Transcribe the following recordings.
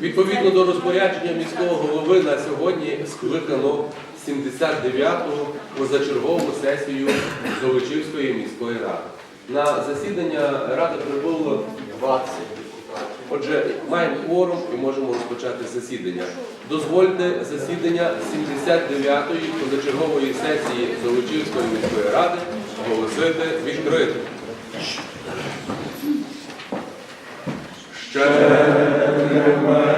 Відповідно до розпорядження міського голови на сьогодні скликано 79-ту позачергову сесію Золочівської міської ради. На засідання ради прибуло 20. Отже, маємо кворум і можемо розпочати засідання. Дозвольте засідання 79-ї позачергової сесії Золочівської міської ради оголосити відкритим. Ще Зараз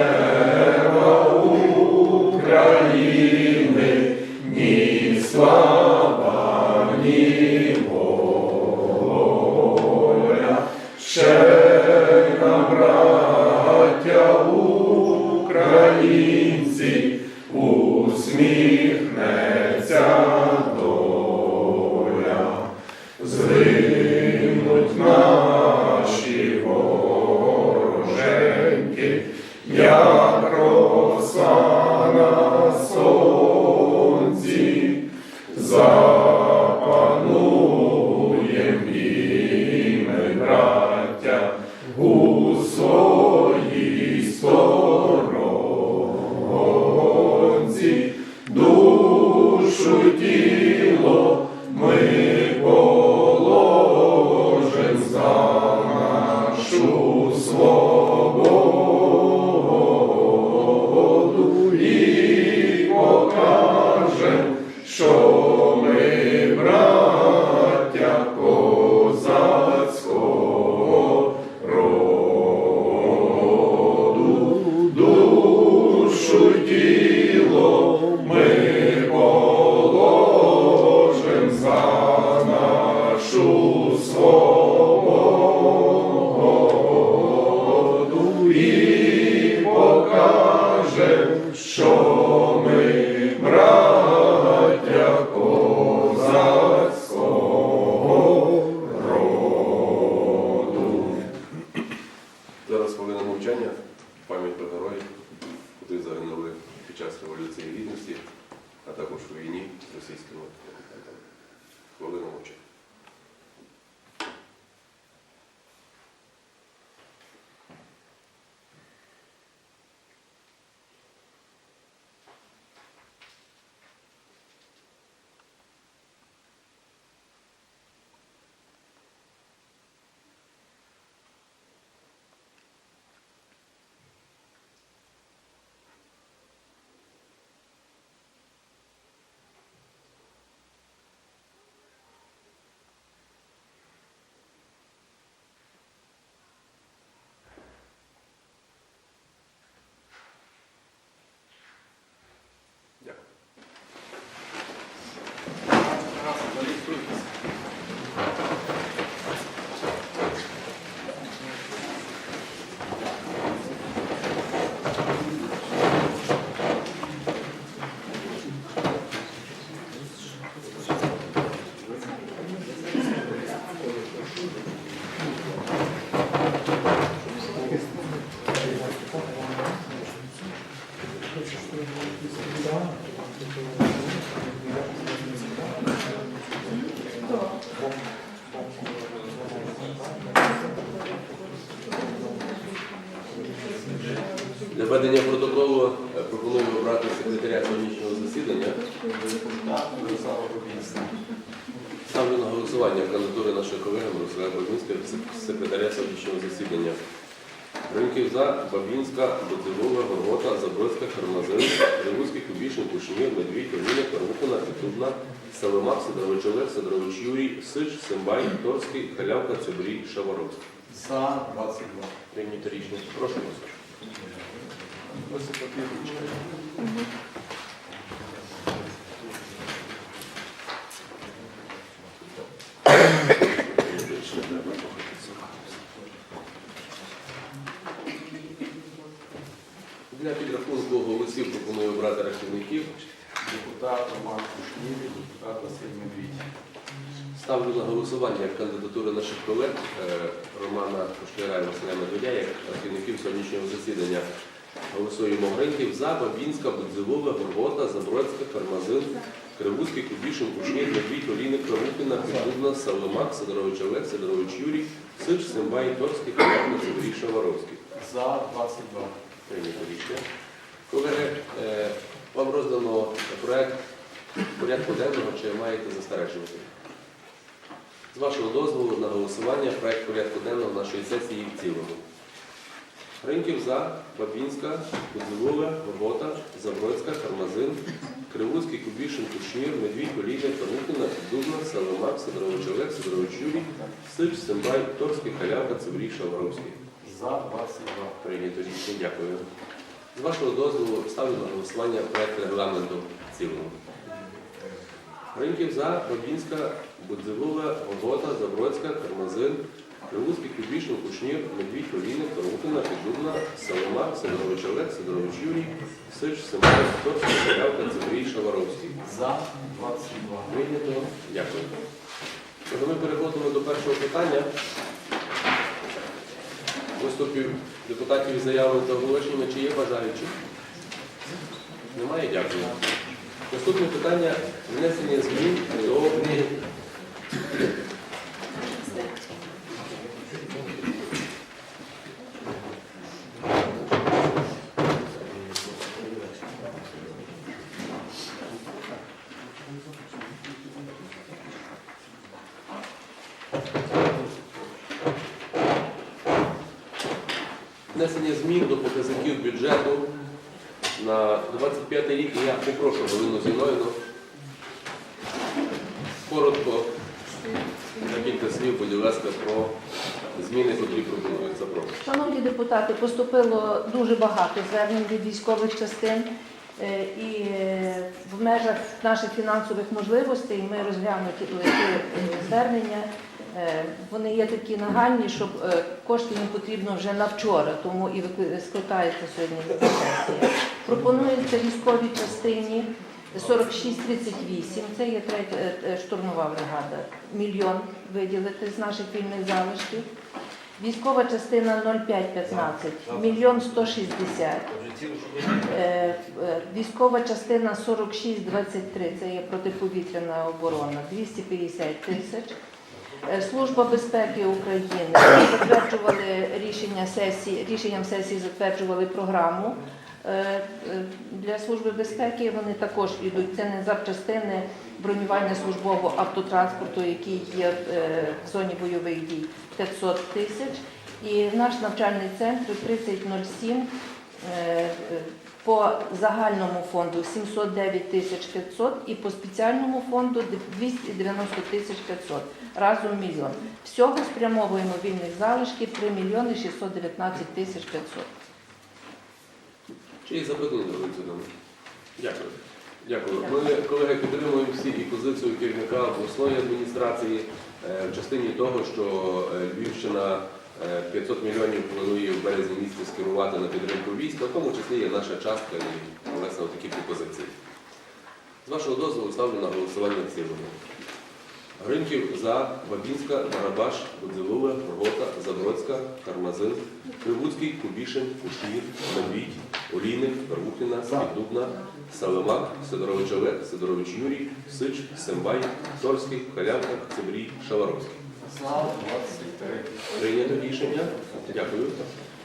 Салимак, Сидорович Олег, Сидорович Юрій, Сич, Симбай, Торський, Халявка, Цюбрій, Шаворовський. За 22. Прийняти рішення. Прошу вас. Ось і папірочка. Для підрахунку голосів пропоную обрати рахівників. Депутат Роман Кушнір, депутат Василь Медвідь. Ставлю на голосування кандидатури наших колег е, Романа Кушляра і Василя Медведя як рахівників сьогоднішнього засідання. Голосуємо Гриньків за, Бабінська, Будзилова, Горгота, Забродська, Кармазин, Кривуцький, Кубішин, Кушнір, Медвідь, Олійник, Карухина, Піддубна, Салимак, Сидорович Олег, Сидорович Юрій, Сич, Симбай, Торський, Халявна, Сибрій, Шаваровський. За 22. Прийнято рішення. Колеги, е, вам роздано проект порядку денного, чи маєте застережувати? З вашого дозволу на голосування проект порядку денного нашої сесії в цілому. Ринків за, Бабінська, Кудзилова, Горгота, Забродська, Кармазин, Кривуцький, Кубішин, Кушнір, Медвідь, Олія, Тарутина, Дубна, Саламак, Сидорович Олег, Сидорович Юрій, Сич, Сембай, Торський, Халявка, Цеврій, Шаваровський. За 22. Прийнято рішення. Дякую. З вашого дозволу ставлю на голосування проект регламенту в цілому. Ринків за, Бабінська, Будзивула, Гогола, Забродська, Кармазин, Кривуцький, Кубішин, Кушнір, Медвідь, Олійник, Тарутина, Піддубна, Саломак, Сидорович Олег, Сидорович Юрій, Сич, Семен, Торський, Халявка, Цибрій, Шаваровський. За 22. Прийнято. Дякую. Отже, Ми переходимо до першого питання. Виступів депутатів із заявами та оголошеннями. Чи є бажаючі? Немає? Дякую. Наступне питання внесення змін до внесення змін до показників бюджету на 25 рік. І я попрошу Галину Зіновину коротко на кілька слів, будь ласка, про зміни, які пропонуються. Прошу. Шановні депутати, поступило дуже багато звернень від військових частин. е, І е, в межах наших фінансових можливостей ми розглянути ті е, звернення. Вони є такі нагальні, щоб кошти їм потрібно вже на вчора, тому і скликається сьогодні. Пропонується військовій частині 4638, це є третя е, е, штурмова бригада, мільйон виділити з наших вільних залишків. Військова частина 0515, мільйон 160. Е, Військова частина 4623, це є протиповітряна оборона, 250 тисяч. Служба безпеки України затверджували рішення сесії, рішенням сесії затверджували програму для служби безпеки. Вони також йдуть. Це не запчастини бронювання службового автотранспорту, який є е, в зоні бойових дій 500 тисяч. І наш навчальний центр 3007 е, е, по загальному фонду 709 тисяч 500 і по спеціальному фонду 290 тисяч 500. Разом мільйон. Всього спрямовуємо вільних залишків 3 мільйони 619 тисяч 500. Чи є запитання до Олександра? Дякую. Дякую. Ми, колеги, підтримуємо всі і позицію керівника обласної адміністрації е, в частині того, що е, Львівщина е, 500 мільйонів планує в березні місяці скерувати на підтримку війська, в тому числі є наша частка і власне такі пропозиції. З вашого дозволу ставлю на голосування в цілому. Гринків за Бабінська, Барабаш, Будзилове, Горгота, Забродська, Кармазин, Кривуцький, Кубішин, Кушнір, Медвідь, Олійник, Первухіна, Піддубна, Саламак, Сидорович Олег, Сидорович Юрій, Сич, Сембай, Торський, Халявка, Цибрій, Шаваровський. За 23. Прийнято рішення. Дякую.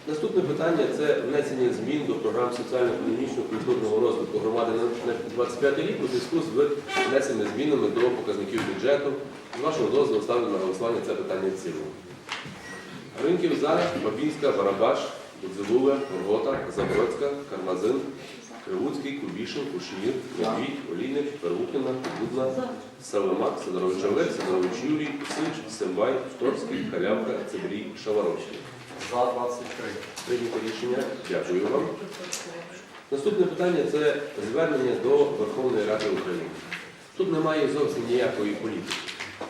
Наступне питання це внесення змін до програм соціально-економічного культурного розвитку громади на 25 рік у зв'язку з внесеними змінами до показників бюджету. З вашого дозволу ставлю на голосування це питання в цілому. Ринків за, Бабінська, Барабаш, Будзивуле, Горгота, Забродська, Кармазин, Кривуцький, Кубішин, Кушнір, Медвідь, Олійник, Первухіна, Піддубна, Саламак, Сидорович Олег, Сидорович Юрій, Сич, Сембай, Торський, Халявка, Цибрій, Шаваровський. За 23. Прийнято рішення. Дякую вам. Наступне питання це звернення до Верховної Ради України. Тут немає зовсім ніякої політики.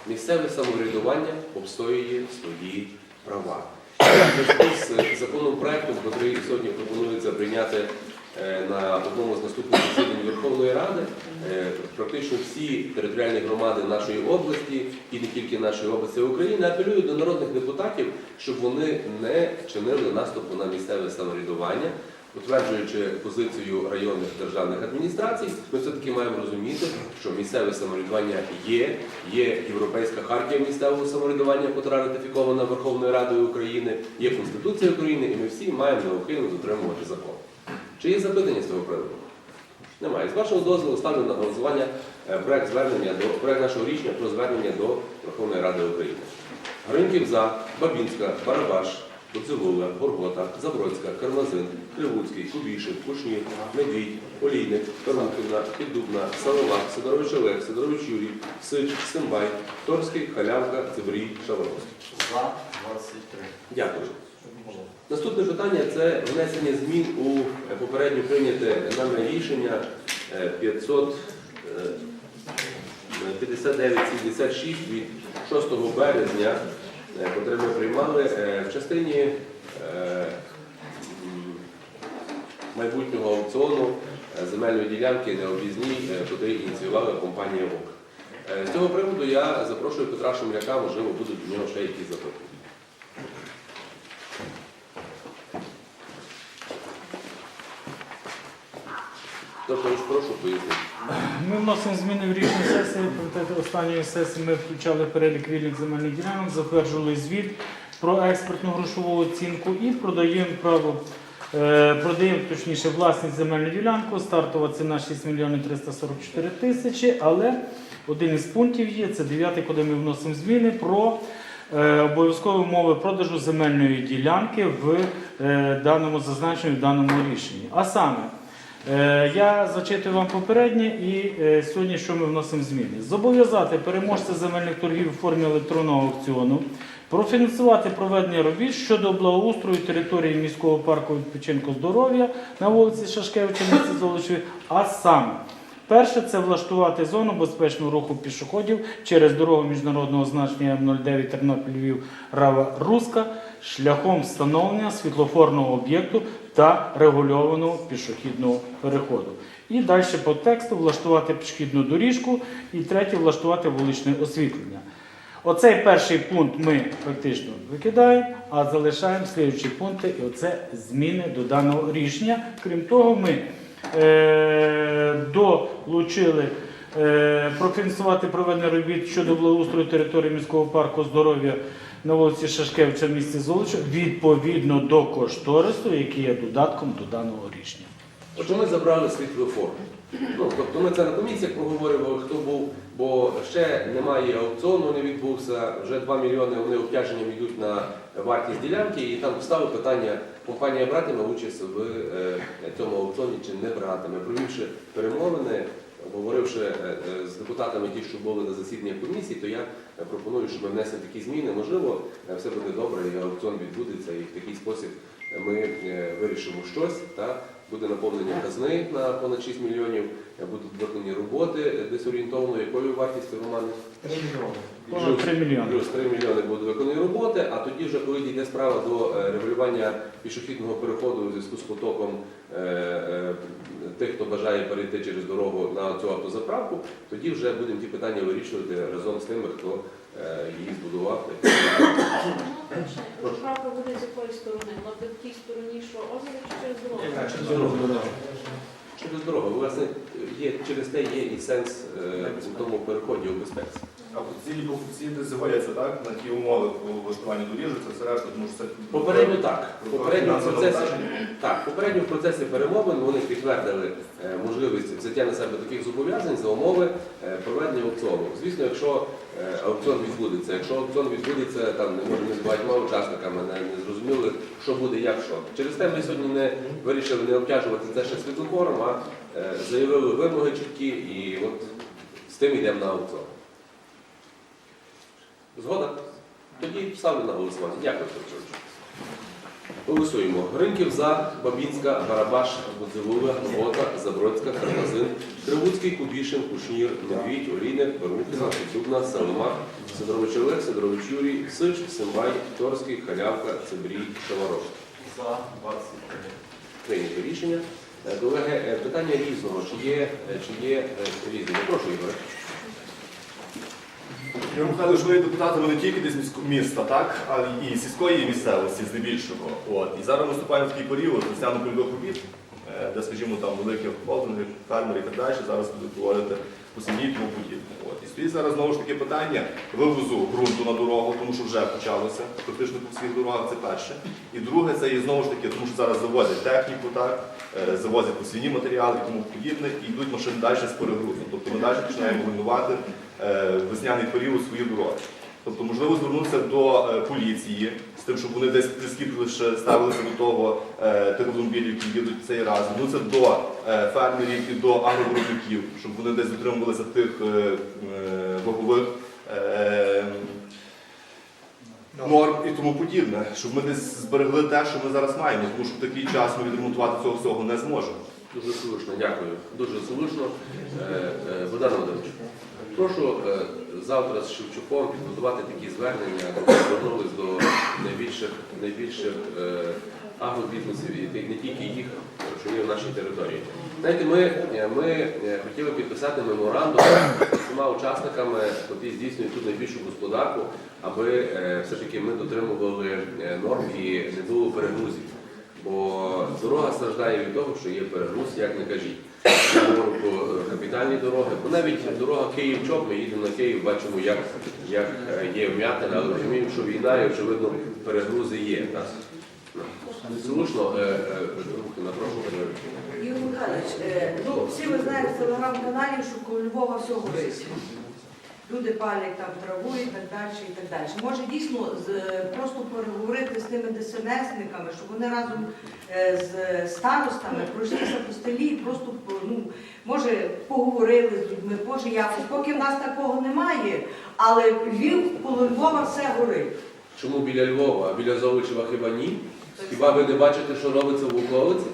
Місцеве самоврядування обстоює свої права. З законом законопроектом, який сьогодні пропонується прийняти на одному з наступних засідань Верховної Ради, е, практично всі територіальні громади нашої області і не тільки нашої області України апелюють до народних депутатів, щоб вони не чинили наступу на місцеве самоврядування, утверджуючи позицію районних державних адміністрацій, ми все-таки маємо розуміти, що місцеве самоврядування є, є Європейська хартія місцевого самоврядування, яка ратифікована Верховною Радою України, є Конституція України, і ми всі маємо неухильно дотримувати закон. Чи є запитання з цього приводу? Немає. З вашого дозволу ставлю на голосування е, проект звернення до проект нашого рішення про звернення до Верховної Ради України. Гриньків за, Бабінська, Барабаш, Поцелула, Горгота, Забродська, Кармазин, Кривуцький, Кубішин, Кушнір, Медвідь, Олійник, Пермухівна, Піддубна, Саловак, Сидорович Олег, Сидорович Юрій, Сич, Симбай, Торський, Халявка, Цибрій, Шаваровський. За 23. Дякую. Наступне питання це внесення змін у е, попередньо прийняте нами рішення е, 500, е, 5976 від 6 березня, е, котре ми приймали е, в частині е, майбутнього аукціону е, земельної ділянки необ'їзній, е, котрий ініціювала компанія ВОК. Е, З цього приводу я запрошую Петра Шумляка, можливо, будуть у нього ще якісь запитання. Тобто, прошу пояснити. Ми вносимо зміни в рішення сесії. Пам'ятаєте, останньої сесії ми включали перелік вільних земельних ділянок, затверджували звіт про експертну грошову оцінку і продаємо право. е, Продаємо точніше власність земельну ділянку, стартова ціна 6 мільйонів 344 тисячі, але один із пунктів є, це дев'ятий, куди ми вносимо зміни про е, обов'язкові умови продажу земельної ділянки в е, даному зазначеному в даному рішенні. А саме, Я зачитую вам попереднє і е, сьогодні що ми вносимо зміни. Зобов'язати переможця земельних торгів у формі електронного аукціону, профінансувати проведення робіт щодо благоустрою території міського парку відпочинку здоров'я на вулиці Шашкевича, місті Золочеві, а саме. Перше це влаштувати зону безпечного руху пішоходів через дорогу міжнародного значення М09 Тернопіль Львів Рава Руска шляхом встановлення світлофорного об'єкту та регульованого пішохідного переходу. І далі по тексту влаштувати пішохідну доріжку і третє влаштувати вуличне освітлення. Оцей перший пункт ми фактично викидаємо, а залишаємо слідчі пункти, і оце зміни до даного рішення. Крім того, ми е, долучили е, профінансувати проведення робіт щодо благоустрою території міського парку здоров'я на вулиці Шашкевича в місті Золочів відповідно до кошторису, який є додатком до даного рішення. Отже, ми забрали світлофор. Ну, тобто ми це на комісіях проговорювали, хто був, бо ще немає аукціону, не відбувся, вже 2 мільйони вони обтяженням йдуть на вартість ділянки, і там ставили питання, компанія братиме участь в е, цьому аукціоні чи не братиме. Провівши перемовини, обговоривши е, е, з депутатами ті, що були на засіданнях комісії, то я е, пропоную, щоб ми внесли такі зміни. Можливо, все буде добре, і аукціон відбудеться, і в такий спосіб ми вирішимо щось. Та? Буде наповнення казни на понад 6 мільйонів, будуть виконані роботи десь орієнтовно, якою вартістю Романе? 3 мільйони. Понад 3 мільйони. Плюс 3 мільйони будуть виконані роботи, а тоді вже, коли дійде справа до е, регулювання пішохідного переходу у зв'язку з потоком е, е, тих, хто бажає перейти через дорогу на цю автозаправку, тоді вже будемо ті питання вирішувати разом з тими, хто її збудував. Правка буде з якої сторони? Буде в тій стороні, що озеро чи через дорогу? Через дорогу. Власне, є, через те є і сенс е, в тому переході у безпеці. А ці ці згодяться так на ті умови по влаштуванню доріжок, це все решта, тому що це Попередньо так. Попередньо в процесі, так, попередньо в процесі перемовин вони підтвердили е, можливість взяття на себе таких зобов'язань за умови е, проведення аукціону. Звісно, якщо е, аукціон відбудеться, якщо аукціон відбудеться там, не може ми з багатьма учасниками не, не зрозуміли, що буде, як що. Через те ми сьогодні не вирішили не обтяжувати це ще світлофором, а е, заявили вимоги чіткі і от з тим йдемо на аукціон. Згода? Тоді ставлю на голосування. Дякую, Петро Петрович. Голосуємо. Гринків за, Бабінська, Барабаш, Будзилова, Гота, Забродська, Кармазин, Кривуцький, Кубішин, Кушнір, Медвідь, Олійник, Перухіна, Піддубна, Салима, Сидорович Олег, Сидорович Юрій, Сич, Симбай, Торський, Халявка, Цибрій, Шаваров. За 23. Прийнято рішення. Колеги, е, питання різного. Чи є, е, чи є е, різні? Прошу, Ігоре. Ігор Михайлович, ви депутатами не тільки десь міста, так, а і сільської місцевості здебільшого. От. І зараз ми вступаємо в такий період весняно польових робіт, де, скажімо, там великі холдинги, фермери і так далі, зараз будуть говорити по сім'ї тому подібне. І стоїть зараз знову ж таки питання вивозу ґрунту на дорогу, тому що вже почалося, практично по всіх дорогах це перше. І друге, це і знову ж таки, тому що зараз завозять техніку, так, е, завозять посівні матеріали і тому подібне, і йдуть машини далі з перегрузом. Тобто ми далі починаємо руйнувати е, весняний період свої дороги. Тобто, можливо, звернутися до е, поліції з тим, щоб вони десь прискіпливіше ставилися до того е, тих автомобілів, які їдуть цей раз, звернутися до е, фермерів і до агровиробників, щоб вони десь дотримувалися тих вагових е, норм і тому подібне, щоб ми десь зберегли те, що ми зараз маємо, тому що в такий час ми відремонтувати цього всього не зможемо. Дуже слушно, дякую. Дуже слушно. Богдан Володимирович, прошу е, завтра з Шевчуком підготувати такі звернення, ми звернулись до найбільших, найбільших е, агробізнесів, не тільки їх, що є в нашій території. Знаєте, ми, е, ми хотіли підписати меморандум з всіма учасниками, які здійснюють тут найбільшу господарку, аби все-таки ми дотримували норм і не було перегрузів. Бо дорога страждає від того, що є перегруз, як не кажіть. Про е, капітальні дороги, бо навіть дорога Київ-Чоп, ми їдемо на Київ, бачимо, як, як е, є вмятина, але розуміємо, що війна і, очевидно, перегрузи є. Так? Слушно, е, Трухіна, прошу. е, Ігор Михайлович, ну всі ви знаєте в телеграм-каналі, що коло Львова всього горить. Люди палять там траву і так далі, і так далі. Може дійсно просто переговорити з тими ДСНСниками, щоб вони разом е, з старостами пройшлися по столі і просто ну, може поговорили з людьми, може якось. Поки в нас такого немає, але Львів коло Львова все горить. Чому біля Львова, а біля Золочева хіба ні? Хіба ви не бачите, що робиться в околиці?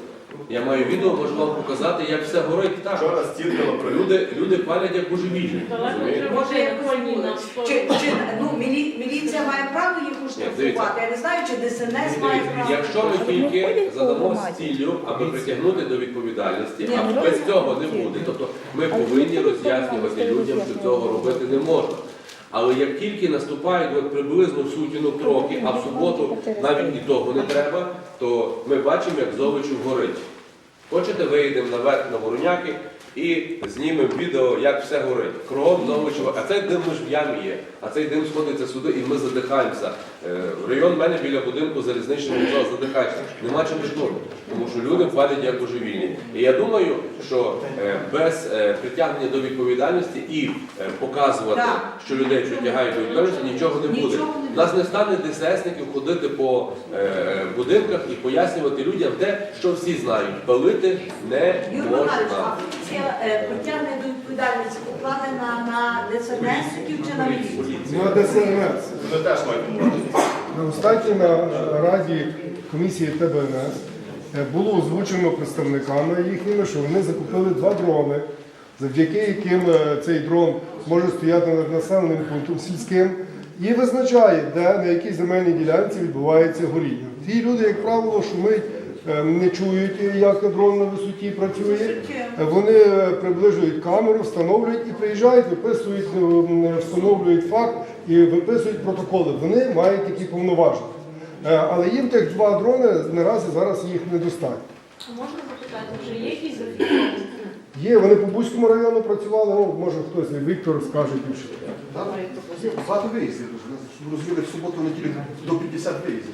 Я маю відео, можу вам показати, як все горить так. Вчора стілкала про Люди, люди палять як божевільні. Розумієте? Може, якось на Чи, чи ну, мілі, міліція має право їх дивіться. оштрафувати? Я не знаю, чи ДСНС має право. Якщо ми тільки задамо з ціллю, аби притягнути до відповідальності, Ні, а ну, без цього не буде. Тобто ми повинні роз'яснювати людям, що цього робити не можна. Але як тільки наступають от приблизно в сутінок роки, а в суботу навіть і того не треба, то ми бачимо, як Золочів горить. Хочете, виїдемо наверх на Вороняки і знімемо відео, як все горить. Кров Золочева, а цей дим ж в ямі є, а цей дим сходиться сюди, і ми задихаємося. Е, Район в мене біля будинку залізничного вокзалу задихається. Нема чим дихнути, тому що люди палять як божевільні. І я думаю, що е, без е, притягнення до відповідальності і показувати, що людей притягають до відповідальності, нічого не буде. У нас не стане ДССників ходити по будинках і пояснювати людям те, що всі знають. Палити не можна. поліція е, притягне до відповідальності покладена на ДСНСників чи на міліцію? Ну, а ДСНС. Вони теж мають допомагати. На останній на раді комісії ТБНС е, було озвучено представниками їхніми, що вони закупили два дрони, завдяки яким е, цей дрон може стояти над населеним пунктом сільським і визначає, де на якій земельній ділянці відбувається горіння. Ті люди, як правило, шумить, не чують, як дрон на висоті працює. Е, Вони е, приближують камеру, встановлюють і приїжджають, виписують, е, встановлюють факт і виписують протоколи. Вони мають такі повноваження. Е, Але їм тих два дрони наразі зараз їх недостатньо. Можна запитати, вже є якісь зафіксовані? Є, вони по Бузькому району працювали, ну, може хтось, Віктор скаже більше. Багато виїздів. Щоб розуміли, в суботу, в неділю до 50 виїздів.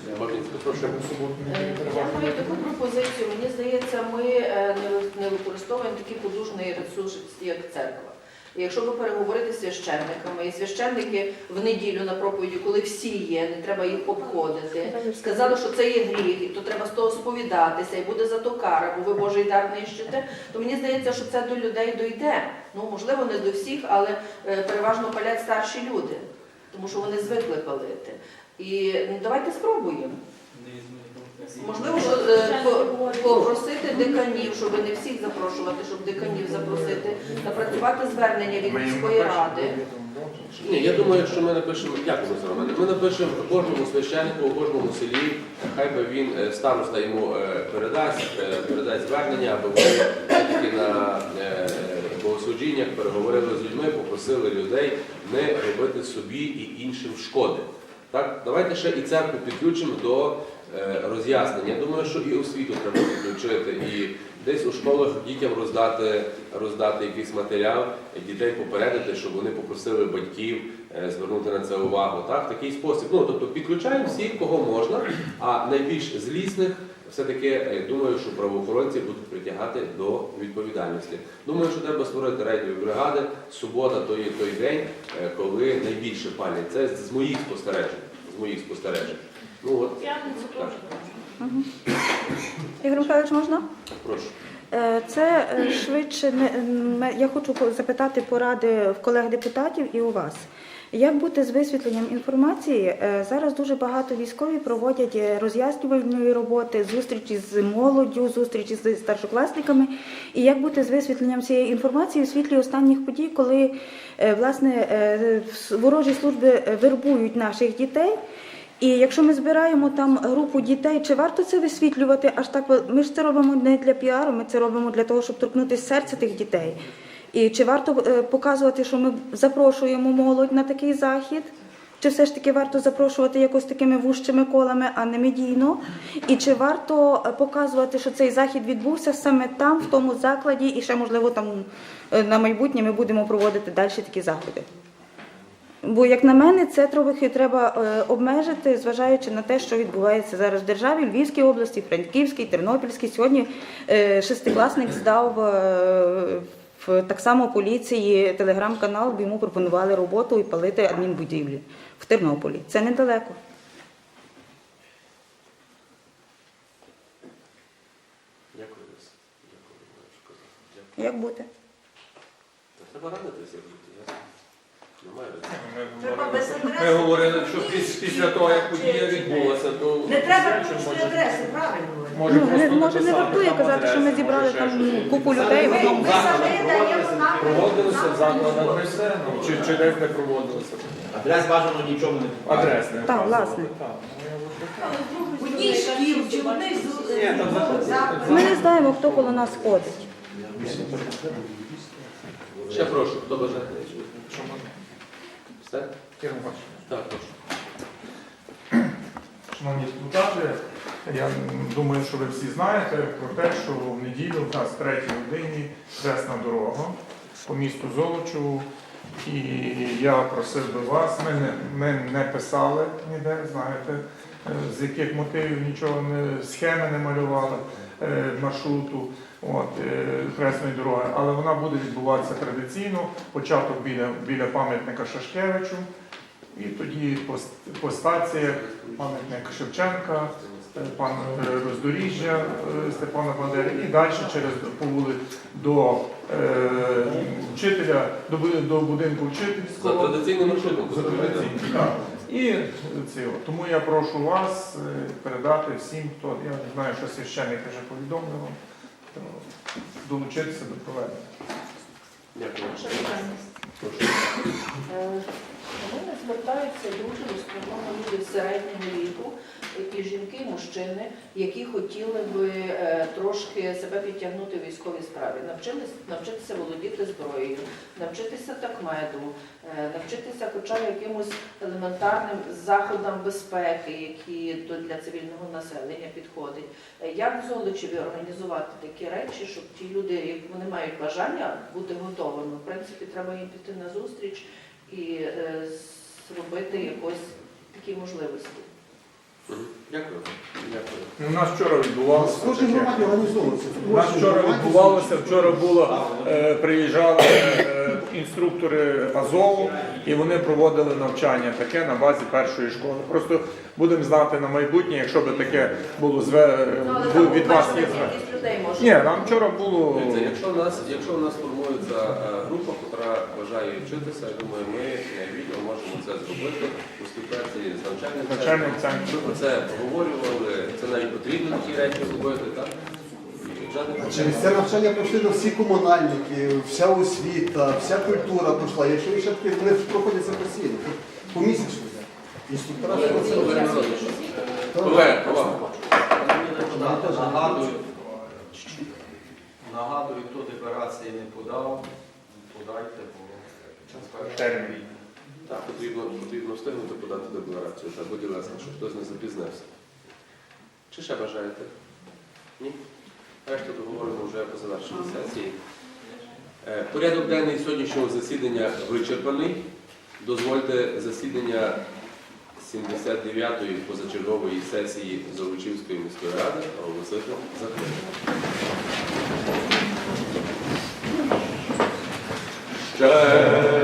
Е, Я маю таку пропозицію. Мені здається, ми е, не не використовуємо такий подужний ресурс, як церква. І Якщо ви переговорите з священниками, і священники в неділю на проповіді, коли всі є, не треба їх обходити, сказали, що це є гріх, і то треба з того сповідатися, і буде за то кара, бо ви Божий дар нищите, то мені здається, що це до людей дойде. Ну, можливо, не до всіх, але е, переважно палять старші люди, тому що вони звикли палити. І ну, давайте спробуємо. Можливо, що е, попросити деканів, щоб не всіх запрошувати, щоб деканів запросити, напрацювати звернення від міської ради. Ні, я думаю, що ми напишемо, дякую за мене. Ми напишемо кожному священнику, у кожному селі, хай би він е, староста йому е, передасть, е, передасть звернення, аби вони все-таки на е, богослужіннях переговорили з людьми, попросили людей не робити собі і іншим шкоди. Так, давайте ще і церкву підключимо до роз'яснення. Я думаю, що і освіту треба підключити, і десь у школах дітям роздати, роздати якийсь матеріал, дітей попередити, щоб вони попросили батьків е, звернути на це увагу. Так, такий спосіб. Ну, тобто підключаємо всіх, кого можна, а найбільш злісних все-таки е, думаю, що правоохоронці будуть притягати до відповідальності. Думаю, що треба створити рейдові бригади. Субота то є той день, е, коли найбільше палять. Це з моїх спостережень. З моїх спостережень. Ну от П'ятницю. Ігор Михайлович, можна? прошу. Е, Це е, швидше не я хочу запитати поради в колег депутатів і у вас. Як бути з висвітленням інформації? Е, Зараз дуже багато військові проводять роз'яснювальної роботи, зустрічі з молоддю, зустрічі з старшокласниками. І як бути з висвітленням цієї інформації у світлі останніх подій, коли власне ворожі служби вербують наших дітей? І якщо ми збираємо там групу дітей, чи варто це висвітлювати аж так? Ми ж це робимо не для піару, ми це робимо для того, щоб торкнутися серця тих дітей. І чи варто е, показувати, що ми запрошуємо молодь на такий захід? Чи все ж таки варто запрошувати якось такими вужчими колами, а не медійно? І чи варто е, показувати, що цей захід відбувся саме там, в тому закладі, і ще можливо там е, на майбутнє ми будемо проводити далі такі заходи? Бо, як на мене, це трохи треба е, обмежити, зважаючи на те, що відбувається зараз в державі, Львівській області, Франківській, Тернопільській. Сьогодні е, шестикласник здав е, в так само поліції телеграм-канал, бо йому пропонували роботу і палити адмінбудівлі в Тернополі. Це недалеко. Дякую. Дякую. Як бути? Треба радитися, як бути, ясно. Немає радитися. Треба без Ми говорили, що піс- після того, як подія відбулася, то Не треба знаєш, адреси, правильно. Може, Ну, не, просто може, не написати вартує там казати, що ми зібрали там щось. купу людей в Ми, одному ми самі даємо нам. Проводилися в закладах не ну, чи, чи десь не проводилися. Адрес бажано нічому не Адрес не Так, власне. Так, ну, В одній шкіл чи в одній з- Ми не знаємо, хто коло нас ходить. Ще прошу, хто бажає? Все? Кіра Іванівна. Так, прошу. Шановні депутати, я думаю, що ви всі знаєте про те, що в неділю в нас в третій годині хресна дорога по місту Золочеву. І я просив би вас, ми не, ми не писали ніде, знаєте, е, з яких мотивів нічого не схеми не малювали е, маршруту от, е, хресної дороги, але вона буде відбуватися традиційно. Початок біля, біля пам'ятника Шашкевичу, і тоді по, по стаціях пам'ятник Шевченка, е, пан е, Роздоріжжя Степана Бандери і далі через по вули до е, вчителя, до, до будинку За вчительського. традиційним маршрутом. За традиційним, так. І це, тому я прошу вас передати всім, хто я не знаю, що священники вже повідомили вам, долучитися до проведення. Дякую. Прошу. До мене звертаються дуже в люди середнього віку, і жінки, і мужчини, які хотіли би е, трошки себе підтягнути в військовій справі, навчились, навчитися володіти зброєю, навчитися такмеду, е, навчитися хоча якимось елементарним заходам безпеки, які для цивільного населення підходять. Е, Як Золочеві організувати такі речі, щоб ті люди, як вони мають бажання бути готовими, в принципі, треба їм піти на зустріч і е, зробити якось такі можливості. Дякую. Дякую. Ну, У нас вчора відбувалося. У нас вчора відбувалося, вчора було, е, приїжджали е, інструктори Азову, і вони проводили навчання таке на базі першої школи. Просто будемо знати на майбутнє, якщо би таке було зве, Ну, але бу- там від вас є. Ні, нам вчора було. Дивіться, якщо у нас, якщо у нас формується е, група, яка бажає вчитися, я думаю, ми е, вільно можемо це зробити у співпраці з навчальним Навчальним центром. Ми це обговорювали, це навіть потрібно такі речі робити, так? А Через це навчання пройшли на всі комунальники, вся освіта, вся культура пройшла. Якщо ви ще таки, вони проходять це постійно, помісячно. Інструктора що це Колеги, увага. Нагадую, нагадую, хто декларації не подав, подайте, бо термін. Так, потрібно, потрібно встигнути подати декларацію, так, будь ласка, щоб хтось не запізнився. Чи ще бажаєте? Ні? Решту договоримо вже по завершенні сесії. Е, порядок денний сьогоднішнього засідання вичерпаний. Дозвольте засідання 79-ї позачергової сесії Золочівської міської ради оголосити закритим. Е,